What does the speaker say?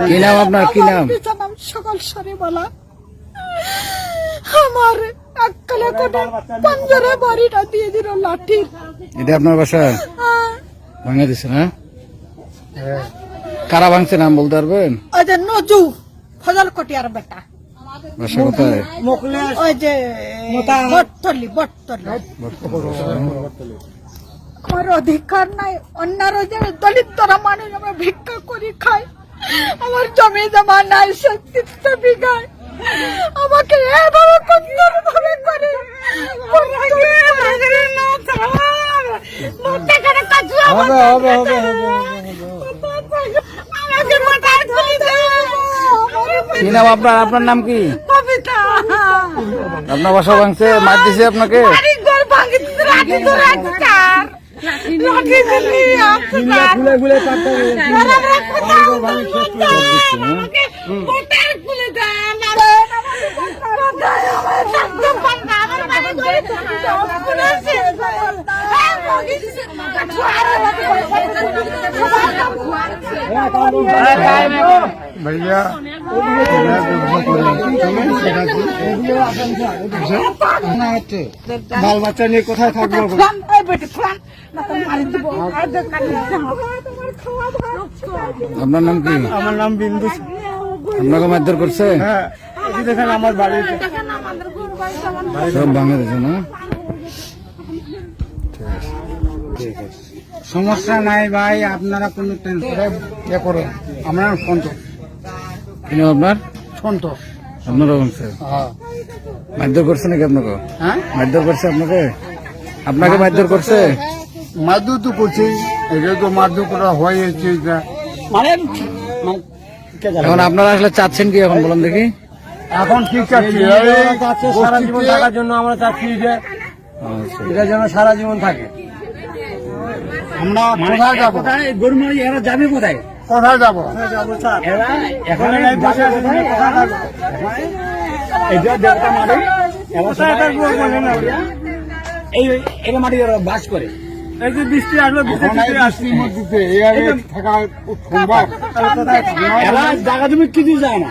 কি নাম আপনার? কি নাম? আমার পিতার নাম সকল সরে বলা আমার এককালে কোটে পঞ্জরে বাড়িটা দিয়ে দিল লাঠির। এটা আপনার বাসা? আহ, দিছে না কারা ভাঙছে নাম বলতে পারবেন? ওই যে নজু ফজল কটিয়ার বেটা। বাসা কোথায়? ওই যে বটতলি। বটতলি। আমার অধিকার নাই অন্যার ওই যে দলিতরা মানুষ আমরা ভিক্ষা করি খাই আমার জমি জমা নাই সত্যিটা বিঘায় আমাকে এভাবে কন্দর ভাবে করে। হবে হবে হবে আমাকে মাথায় তুলে দে কি নাম আপনার? আপনার নাম কি? আপনার বাসা ভাঙছে মার দিছে আপনাকে? भैया বাল বাচ্চা নিয়ে কোথায় থাকব বেটি ফ্লান না তো মারি দিব আর দোকান তোমার খাওয়া ভাত আপনার নাম কি? আমার নাম বিন্দু। আপনাকে মারধর করছে? হ্যাঁ দেখেন আমার বাড়িতে সব দিছে না? সমস্যা নাই ভাই আপনারা কোনো টেনশন ইয়ে করুন আমরা সন্তোষ। আপনার? সন্তোষ। হ্যাঁ। মারধর করছে নাকি আপনাকে? হ্যাঁ? মারধর করছে আপনাকে? আপনাকে মারধর করছে? মারধর তো করছি। এটা তো মারধর করা হয়েছে এটা। মানে এখন আপনারা আসলে চাচ্ছেন কি এখন বলেন দেখি। এখন ঠিক আছে সারা জীবন থাকার জন্য আমরা চাচ্ছি যে আচ্ছা। এটা যেন সারা জীবন থাকে। আমরা কোথায় যাব? গরুমারি এরা যাবে কোথায়? কোথায় যাব? এরা এখন দেবতা মারে এই এরা মাটি এরা বাস করে। এই যে বৃষ্টি আসলো বৃষ্টি বৃষ্টির মধ্যে থাকা সম্ভব? এরা জায়গা জমি কিছু যায় না।